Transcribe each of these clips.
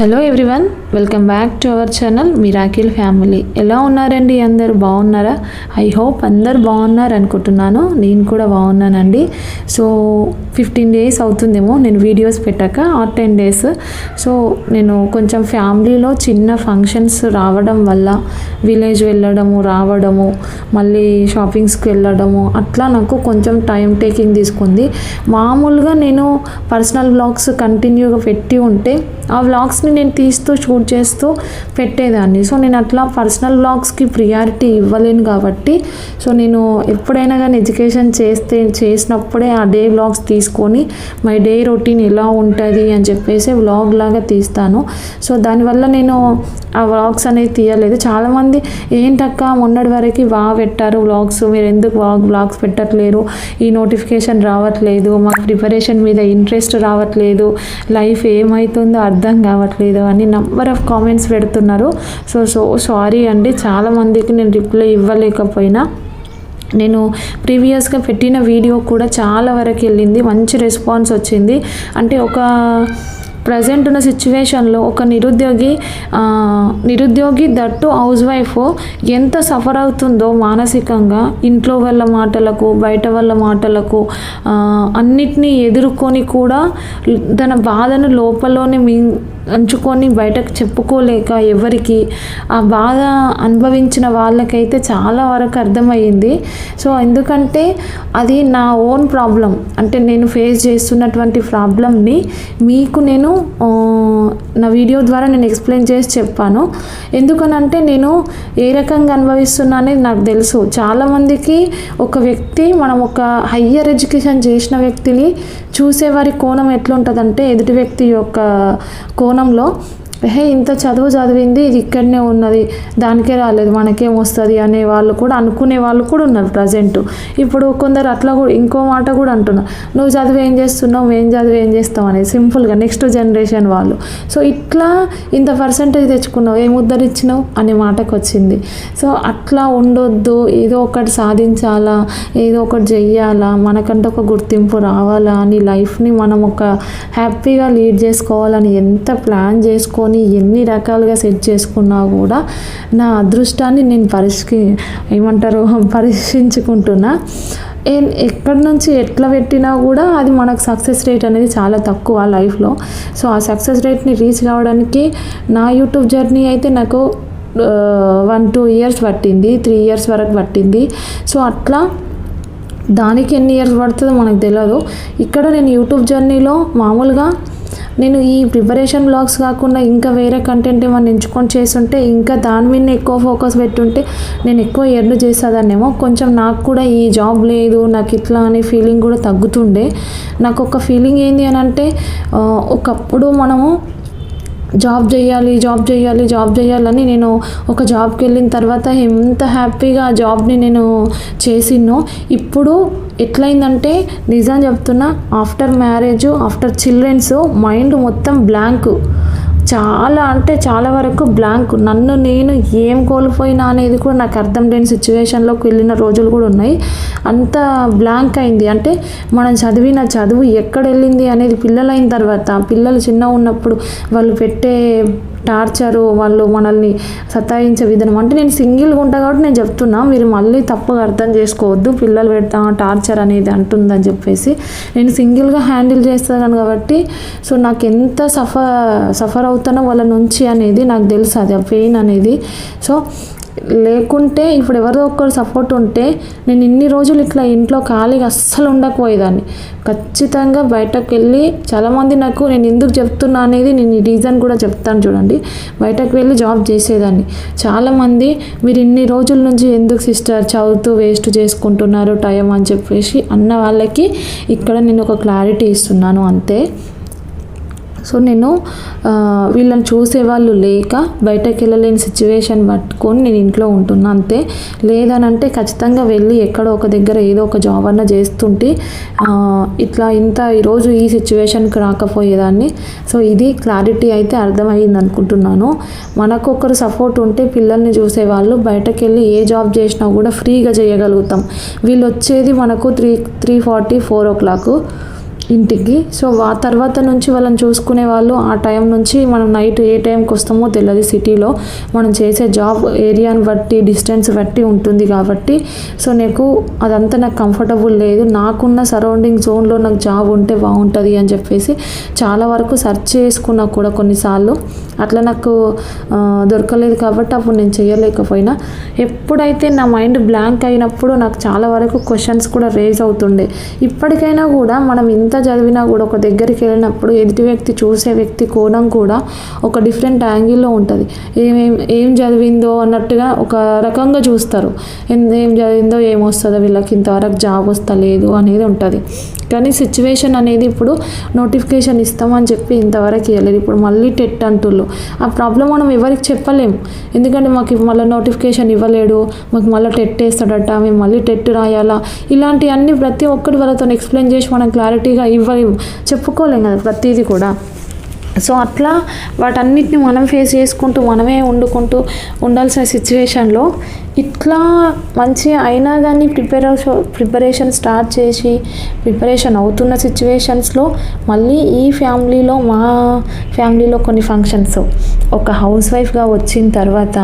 Hello everyone welcome back to our channel Miracle Family ఎలా ఉన్నారండి అందరు? బాగున్నారా? ఐ హోప్ అందరు బాగున్నారు అనుకుంటున్నాను. నేను కూడా బాగున్నానండి. సో ఫిఫ్టీన్ డేస్ అవుతుందేమో నేను వీడియోస్ పెట్టాక ఆర్ టెన్ డేస్ సో నేను కొంచెం ఫ్యామిలీలో చిన్న ఫంక్షన్స్ రావడం వల్ల విలేజ్ వెళ్ళడము రావడము మళ్ళీ షాపింగ్స్కి వెళ్ళడము అట్లా నాకు కొంచెం టైం టేకింగ్ తీసుకుంది. మామూలుగా నేను పర్సనల్ బ్లాగ్స్ కంటిన్యూగా పెట్టి ఉంటే ఆ వ్లాగ్స్ని నేను తీస్తూ షూట్ చేస్తూ పెట్టేదాన్ని. సో నేను అట్లా పర్సనల్ వ్లాగ్స్కి ప్రియారిటీ ఇవ్వలేను కాబట్టి సో నేను ఎప్పుడైనా కానీ ఎడ్యుకేషన్ చేస్తే చేసినప్పుడే ఆ డే వ్లాగ్స్ తీసుకొని మై డే రొటీన్ ఎలా ఉంటుంది? అని చెప్పేసి వ్లాగ్ లాగా తీస్తాను. సో దానివల్ల నేను ఆ వ్లాగ్స్ అనేది తీయలేదు. చాలామంది ఏంటక్క మొన్నటి వరకు బాగా పెట్టారు వ్లాగ్స్ మీరు ఎందుకు వ్లాగ్ వ్లాగ్స్ పెట్టట్లేరు? ఈ నోటిఫికేషన్ రావట్లేదు మాకు ప్రిపరేషన్ మీద ఇంట్రెస్ట్ రావట్లేదు లైఫ్ ఏమవుతుందో అర్థం కావట్లేదు అని నంబర్ ఆఫ్ కామెంట్స్ పెడుతున్నారు. సో సో సారీ అండి చాలామందికి నేను రిప్లై ఇవ్వలేకపోయినా. నేను ప్రీవియస్గా పెట్టిన వీడియో కూడా చాలా వరకు వెళ్ళింది మంచి రెస్పాన్స్ వచ్చింది. అంటే ఒక ప్రజెంట్ ఉన్న సిచ్యువేషన్లో ఒక నిరుద్యోగి నిరుద్యోగి దట్టు హౌస్ వైఫ్ ఎంత సఫర్ అవుతుందో మానసికంగా ఇంట్లో వాళ్ళ మాటలకు బయట వాళ్ళ మాటలకు అన్నిటినీ ఎదుర్కొని కూడా తన బాధను లోపలలోనే మీ అంచుకొని బయటకు చెప్పుకోలేక ఎవరికి ఆ బాధ అనుభవించిన వాళ్ళకైతే చాలా వరకు అర్థమయ్యింది. సో ఎందుకంటే అది నా ఓన్ ప్రాబ్లం. అంటే నేను ఫేస్ చేస్తున్నటువంటి ప్రాబ్లమ్ని మీకు నేను నా వీడియో ద్వారా నేను ఎక్స్ప్లెయిన్ చేసి చెప్పాను. ఎందుకనంటే నేను ఏ రకంగా అనుభవిస్తున్నా అనేది నాకు తెలుసు. చాలామందికి ఒక వ్యక్తి మనం ఒక హయ్యర్ ఎడ్యుకేషన్ చేసిన వ్యక్తిని చూసేవారి కోణం ఎట్లుంటుందంటే ఎదుటి వ్యక్తి యొక్క కోణం కోణంలో హే ఇంత చదువు చదివింది ఇది ఇక్కడనే ఉన్నది దానికే రాలేదు మనకేం వస్తుంది అనే వాళ్ళు కూడా అనుకునే వాళ్ళు కూడా ఉన్నారు ప్రజెంట్ ఇప్పుడు కొందరు అట్లా కూడా ఇంకో మాట కూడా అంటున్నారు. నువ్వు చదివి ఏం చేస్తున్నావు? ఏం చదివి ఏం చేస్తావు అనేది సింపుల్గా నెక్స్ట్ జనరేషన్ వాళ్ళు. సో ఇట్లా ఇంత పర్సంటేజ్ తెచ్చుకున్నావు ఏం ఉద్ధరించినావు అనే మాటకు వచ్చింది. సో అట్లా ఉండొద్దు ఏదో ఒకటి సాధించాలా ఏదో ఒకటి చెయ్యాలా మనకంటే ఒక గుర్తింపు రావాలా అని లైఫ్ని మనం ఒక హ్యాపీగా లీడ్ చేసుకోవాలని ఎంత ప్లాన్ చేసుకొని ఎన్ని రకాలుగా సెట్ చేసుకున్నా కూడా నా అదృష్టాన్ని నేను పరిష్కి ఏమంటారు పరీక్షించుకుంటున్నా ఎక్కడి నుంచి ఎట్లా పెట్టినా కూడా అది మనకు సక్సెస్ రేట్ అనేది చాలా తక్కువ లైఫ్లో. సో ఆ సక్సెస్ రేట్ని రీచ్ కావడానికి నా యూట్యూబ్ జర్నీ అయితే నాకు వన్ టూ ఇయర్స్ పట్టింది త్రీ ఇయర్స్ వరకు పట్టింది. సో అట్లా దానికి ఎన్ని ఇయర్స్ పడుతుందో మనకు తెలియదు ఇక్కడ నేను యూట్యూబ్ జర్నీలో మామూలుగా నేను ఈ ప్రిపరేషన్ బ్లాగ్స్ కాకుండా ఇంకా వేరే కంటెంట్ ఏమైనా ఎంచుకొని చేస్తుంటే ఇంకా దాని మీద ఎక్కువ ఫోకస్ పెట్టుంటే నేను ఎక్కువ ఎర్న్ చేసేదాన్నేమో. కొంచెం నాకు కూడా ఈ జాబ్ లేదు నాకు ఇట్లా అనే ఫీలింగ్ కూడా తగ్గుతుండే. నాకు ఒక ఫీలింగ్ ఏంది అని అంటే ఒకప్పుడు మనము జాబ్ చేయాలి జాబ్ చేయాలి జాబ్ చేయాలని నేను ఒక జాబ్కి వెళ్ళిన తర్వాత ఎంత హ్యాపీగా ఆ జాబ్ని నేను చేసినో ఇప్పుడు ఎట్లయిందంటే నిజం చెప్తున్నా after marriage after childrens mind మొత్తం బ్లాంక్. చాలా అంటే చాలా వరకు బ్లాంక్ నన్ను నేను ఏం కోల్పోయినా అనేది కూడా నాకు అర్థం లేని సిచ్యువేషన్లోకి వెళ్ళిన రోజులు కూడా ఉన్నాయి. అంత బ్లాంక్ అయింది. అంటే మనం చదివిన చదువు ఎక్కడ వెళ్ళింది అనేది పిల్లలైన తర్వాత పిల్లలు చిన్న ఉన్నప్పుడు వాళ్ళు పెట్టే టార్చరు వాళ్ళు మనల్ని సతాయించే విధానం. అంటే నేను సింగిల్గా ఉంటా కాబట్టి నేను చెప్తున్నా మీరు మళ్ళీ తప్పుగా అర్థం చేసుకోవద్దు పిల్లలు పెడతా టార్చర్ అనేది అంటుందని చెప్పేసి. నేను సింగిల్గా హ్యాండిల్ చేస్తాను కాబట్టి సో నాకు ఎంత సఫర్ సఫర్ అవుతానో వాళ్ళ నుంచి అనేది నాకు తెలుసు అది ఆ పెయిన్ అనేది. సో లేకుంటే ఇప్పుడు ఎవరో ఒక్కరు సపోర్ట్ ఉంటే నేను ఇన్ని రోజులు ఇట్లా ఇంట్లో ఖాళీగా అస్సలు ఉండకపోయేదాన్ని. ఖచ్చితంగా బయటకు వెళ్ళి చాలామంది నాకు నేను ఎందుకు చెప్తున్నా అనేది నేను ఈ రీజన్ కూడా చెప్తాను చూడండి. బయటకు వెళ్ళి జాబ్ చేసేదాన్ని. చాలామంది మీరు ఇన్ని రోజుల నుంచి ఎందుకు సిస్టర్ చదువుతూ వేస్ట్ చేసుకుంటున్నారు టైం అని చెప్పేసి అన్న వాళ్ళకి ఇక్కడ నేను ఒక క్లారిటీ ఇస్తున్నాను అంతే. సో నేను వీళ్ళని చూసేవాళ్ళు లేక బయటకు వెళ్ళలేని సిచ్యువేషన్ పట్టుకొని నేను ఇంట్లో ఉంటున్నా అంతే. లేదనంటే ఖచ్చితంగా వెళ్ళి ఎక్కడో ఒక దగ్గర ఏదో ఒక జాబ్ అన్న చేస్తుంటే ఇట్లా ఇంత ఈరోజు ఈ సిచ్యువేషన్కి రాకపోయేదాన్ని. సో ఇది క్లారిటీ అయితే అర్థమైంది అనుకుంటున్నాను. మనకు ఒకరు సపోర్ట్ ఉంటే పిల్లల్ని చూసేవాళ్ళు బయటకు వెళ్ళి ఏ జాబ్ చేసినా కూడా ఫ్రీగా చేయగలుగుతాం. వీళ్ళు వచ్చేది మనకు three three forty four o'clock ఇంటికి. సో ఆ తర్వాత నుంచి వాళ్ళని చూసుకునే వాళ్ళు ఆ టైం నుంచి మనం నైట్ ఏ టైంకి వస్తామో తెలియదు సిటీలో. మనం చేసే జాబ్ ఏరియాని బట్టి డిస్టెన్స్ బట్టి ఉంటుంది కాబట్టి. సో నాకు అదంతా నాకు కంఫర్టబుల్ లేదు. నాకున్న సరౌండింగ్ జోన్లో నాకు జాబ్ ఉంటే బాగుంటుంది అని చెప్పేసి చాలా వరకు సెర్చ్ చేసుకున్నా కూడా కొన్నిసార్లు. అట్లా నాకు దొరకలేదు కాబట్టి అప్పుడు నేను చేయలేకపోయినా. ఎప్పుడైతే నా మైండ్ బ్లాంక్ అయినప్పుడు నాకు చాలా వరకు క్వశ్చన్స్ కూడా రేజ్ అవుతుండే. ఇప్పటికైనా కూడా మనం ఇంత చదివినా కూడా ఒక దగ్గరికి వెళ్ళినప్పుడు ఎదుటి వ్యక్తి చూసే వ్యక్తి కోణం కూడా ఒక డిఫరెంట్ యాంగిల్లో ఉంటుంది. ఏమేం ఏం చదివిందో అన్నట్టుగా ఒక రకంగా చూస్తారు. ఏం- ఏం చదివిందో ఏమొస్తుందో వీళ్ళకి ఇంతవరకు జాబ్ వస్తలేదు అనేది ఉంటుంది. కానీ సిచ్యువేషన్ అనేది ఇప్పుడు నోటిఫికేషన్ ఇస్తామని చెప్పి ఇంతవరకు ఇవ్వలేదు. ఇప్పుడు మళ్ళీ టెట్ అంటుళ్ళు ఆ ప్రాబ్లం మనం ఎవరికి చెప్పలేము. ఎందుకంటే మాకు మళ్ళీ నోటిఫికేషన్ ఇవ్వలేడు. మాకు మళ్ళీ టెట్ వేస్తాడట. మేము మళ్ళీ టెట్ రాయాలా? ఇలాంటివన్నీ ప్రతి ఒక్కటి వాళ్ళతో ఎక్స్ప్లెయిన్ చేసి మనం క్లారిటీగా ఇవ్వ చెప్పుకోలేం కదా ప్రతిదీ కూడా. సో అట్లా వాటన్నిటిని మనం ఫేస్ చేసుకుంటూ మనమే వండుకుంటూ ఉండాల్సిన సిచ్యువేషన్లో ఇట్లా మంచి అయినా కానీ ప్రిపరేషన్ ప్రిపరేషన్ స్టార్ట్ చేసి ప్రిపరేషన్ అవుతున్న సిచ్యువేషన్స్లో మళ్ళీ ఈ ఫ్యామిలీలో మా ఫ్యామిలీలో కొన్ని ఫంక్షన్స్. ఒక హౌస్ వైఫ్గా వచ్చిన తర్వాత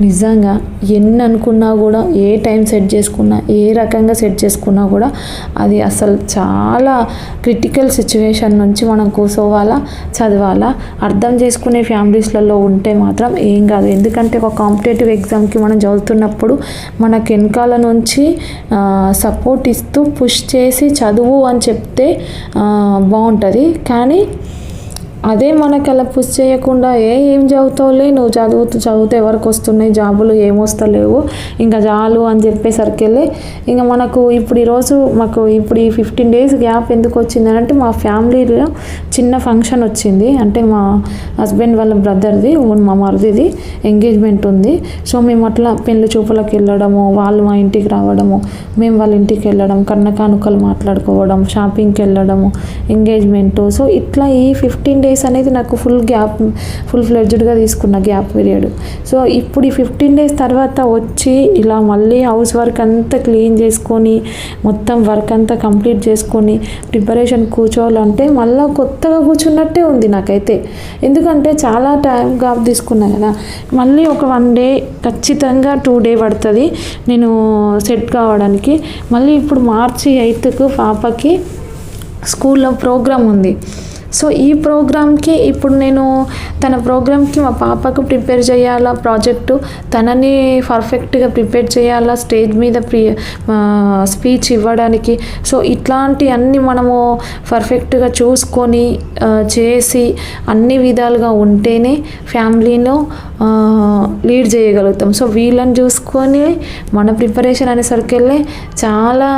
నిజంగా ఎన్ని అనుకున్నా కూడా ఏ టైం సెట్ చేసుకున్నా ఏ రకంగా సెట్ చేసుకున్నా కూడా అది అసలు చాలా క్రిటికల్ సిచ్యువేషన్ నుంచి మనం కూసోవాలా చదవాలా అర్థం చేసుకునే ఫ్యామిలీస్లలో ఉంటే మాత్రం ఏం కాదు. ఎందుకంటే ఒక కాంపిటేటివ్ ఎగ్జామ్కి మనం చదువుతున్నప్పుడు మనకు వెనకాల నుంచి సపోర్ట్ ఇస్తూ పుష్ చేసి చదువు అని చెప్తే బాగుంటుంది. కానీ అదే మనకి అలా పుష్ చేయకుండా ఏ ఏం చదువుతావులే నువ్వు చదువుతూ చదివితే ఎవరికి వస్తున్నాయి జాబులు ఏమొస్తలేవు ఇంకా చాలు అని చెప్పేసరికి వెళ్ళి ఇంకా మనకు ఇప్పుడు ఈరోజు మాకు ఇప్పుడు ఈ ఫిఫ్టీన్ డేస్ గ్యాప్ ఎందుకు వచ్చింది అంటే మా ఫ్యామిలీలో చిన్న ఫంక్షన్ వచ్చింది. అంటే మా హస్బెండ్ వాళ్ళ బ్రదర్ది మా మరిదిది ఎంగేజ్మెంట్ ఉంది. సో మేము అట్లా పెళ్ళి చూపులకు వెళ్ళడము వాళ్ళు మా ఇంటికి రావడము మేము వాళ్ళ ఇంటికి వెళ్ళడం కన్న కానుకలు మాట్లాడుకోవడం షాపింగ్కి వెళ్ళడము ఎంగేజ్మెంట్. సో ఇట్లా ఈ ఫిఫ్టీన్ డేస్ అనేది నాకు ఫుల్ గ్యాప్ ఫుల్ ఫ్లెడ్జ్డ్గా తీసుకున్న గ్యాప్ పీరియడ్ సో ఇప్పుడు ఈ ఫిఫ్టీన్ డేస్ తర్వాత వచ్చి ఇలా మళ్ళీ హౌస్ వర్క్ అంతా క్లీన్ చేసుకొని మొత్తం వర్క్ అంతా కంప్లీట్ చేసుకొని ప్రిపరేషన్ కూర్చోవాలంటే మళ్ళీ కొత్తగా కూర్చున్నట్టే ఉంది నాకైతే. ఎందుకంటే చాలా టైం గ్యాప్ తీసుకున్నా కదా. మళ్ళీ ఒక వన్ డే ఖచ్చితంగా టూ డే పడుతుంది నేను సెట్ కావడానికి. మళ్ళీ ఇప్పుడు మార్చి ఎయిత్కు పాపకి స్కూల్లో ప్రోగ్రామ్ ఉంది. సో ఈ ప్రోగ్రామ్కి ఇప్పుడు నేను తన ప్రోగ్రామ్కి మా పాపకు ప్రిపేర్ చేయాలా ప్రాజెక్టు తనని పర్ఫెక్ట్గా ప్రిపేర్ చేయాలా స్టేజ్ మీద ప్రి స్పీచ్ ఇవ్వడానికి. సో ఇట్లాంటి అన్ని మనము పర్ఫెక్ట్గా చూసుకొని చేసి అన్ని విధాలుగా ఉంటేనే ఫ్యామిలీలో లీడ్ చేయగలుగుతాం. సో వీళ్ళని చూసుకొని మన ప్రిపరేషన్ అనేసరికి వెళ్ళే చాలా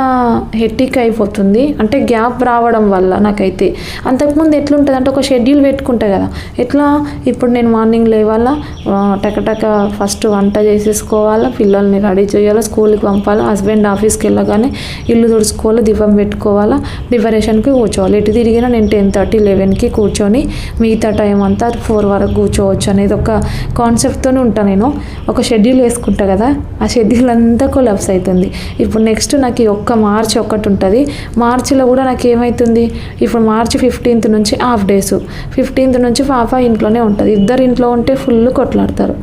హెట్టిక్ అయిపోతుంది. అంటే గ్యాప్ రావడం వల్ల నాకైతే. అంతకుముందు ఎట్లుంటుంది అంటే ఒక షెడ్యూల్ పెట్టుకుంటా కదా. ఎట్లా? ఇప్పుడు నేను మార్నింగ్ లేవాలా టకటక ఫస్ట్ వంట చేసేసుకోవాలా పిల్లల్ని రెడీ చేయాలా స్కూల్కి పంపాలా హస్బెండ్ ఆఫీస్కి వెళ్ళగానే ఇల్లు తుడుచుకోవాలి దీపం పెట్టుకోవాలా ప్రిపరేషన్కి కూర్చోవాలి. ఎటు తిరిగినా నేను టెన్ థర్టీ లెవెన్కి కూర్చొని మిగతా టైం అంతా ఫోర్ వరకు కూర్చోవచ్చు అనేది ఒక కాన్సెప్ట్తోనే ఉంటాను నేను. ఒక షెడ్యూల్ వేసుకుంటా కదా ఆ షెడ్యూల్ అంతా కొలాప్స్ అవుతుంది ఇప్పుడు నెక్స్ట్ నాకు ఒక్క మార్చ్ ఒకటి ఉంటుంది. మార్చిలో కూడా నాకు ఏమవుతుంది ఇప్పుడు మార్చి ఫిఫ్టీన్త్ నుంచి హాఫ్ డేస్ ఫిఫ్టీన్త్ నుంచి పాప ఇంట్లోనే ఉంటుంది. ఇద్దరు ఇంట్లో ఉంటే ఫుల్ కొట్లాడతారు.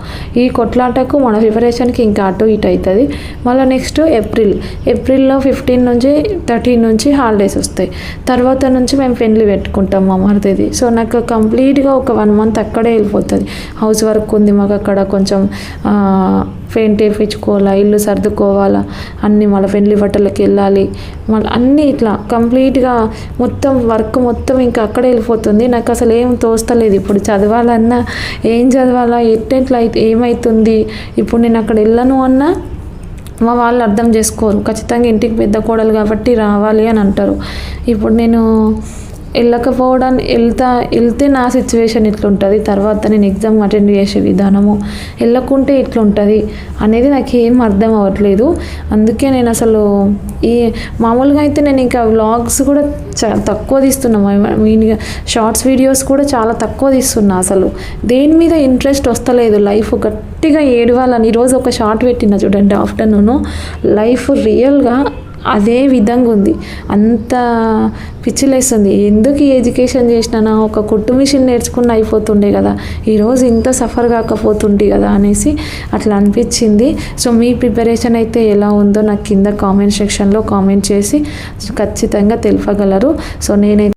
ఈ కొట్లాటకు మన ప్రిపరేషన్కి ఇంకా అటు ఇటు అవుతుంది మళ్ళీ నెక్స్ట్ ఏప్రిల్. ఏప్రిల్లో ఫిఫ్టీన్ నుంచి థర్టీన్ నుంచి హాలిడేస్ వస్తాయి. తర్వాత నుంచి మేము పెళ్ళి పెట్టుకుంటాం మా మరిది సో నాకు కంప్లీట్గా ఒక వన్ మంత్ అక్కడే వెళ్ళిపోతుంది. హౌస్ వర్క్ ఉంది మాకు అక్కడ. కొంచెం పెయింట్ వేయించుకోవాలా ఇల్లు సర్దుకోవాలా అన్నీ మళ్ళీ పెళ్ళి బట్టలకి వెళ్ళాలి. మళ్ళీ అన్నీ ఇట్లా కంప్లీట్గా మొత్తం వర్క్ మొత్తం ఇంకా అక్కడే వెళ్ళిపోతుంది. నాకు అసలు ఏం తోస్తలేదు. ఇప్పుడు చదవాలన్నా ఏం చదవాలా? ఎట్టెట్లా అయితే ఏమవుతుంది ఇప్పుడు నేను అక్కడ వెళ్ళను అన్నా మా వాళ్ళు అర్థం చేసుకోరు. ఖచ్చితంగా ఇంటికి పెద్ద కోడలు కాబట్టి రావాలి అని అంటారు. ఇప్పుడు నేను వెళ్ళకపోవడానికి వెళ్తా వెళ్తే నా సిచ్యువేషన్ ఇట్లుంటుంది తర్వాత నేను ఎగ్జామ్ అటెండ్ చేసే విధానము వెళ్ళకుంటే ఇట్లుంటుంది అనేది నాకు ఏం అర్థం అవ్వట్లేదు. అందుకే నేను అసలు ఈ మామూలుగా అయితే నేను ఇంకా వ్లాగ్స్ కూడా చా తక్కువ తీస్తున్నా. మీన్ షార్ట్స్ వీడియోస్ కూడా చాలా తక్కువ తీస్తున్నా అసలు. దేని మీద ఇంట్రెస్ట్ వస్తలేదు. లైఫ్ గట్టిగా ఏడవాలని ఈరోజు ఒక షార్ట్ పెట్టిన చూడండి ఆఫ్టర్నూన్ లైఫ్ రియల్గా అదే విధంగా ఉంది. అంత పిచ్చిలేస్తుంది. ఎందుకు ఎడ్యుకేషన్ చేసినానా? ఒక కుట్టు మిషన్ నేర్చుకున్న అయిపోతుండే కదా. ఈరోజు ఇంత సఫర్ కాకపోతుండే కదా అనేసి అట్లా అనిపించింది. సో మీ ప్రిపరేషన్ అయితే ఎలా ఉందో నాకు కింద కామెంట్ సెక్షన్లో కామెంట్ చేసి ఖచ్చితంగా తెలుపగలరు. సో నేనైతే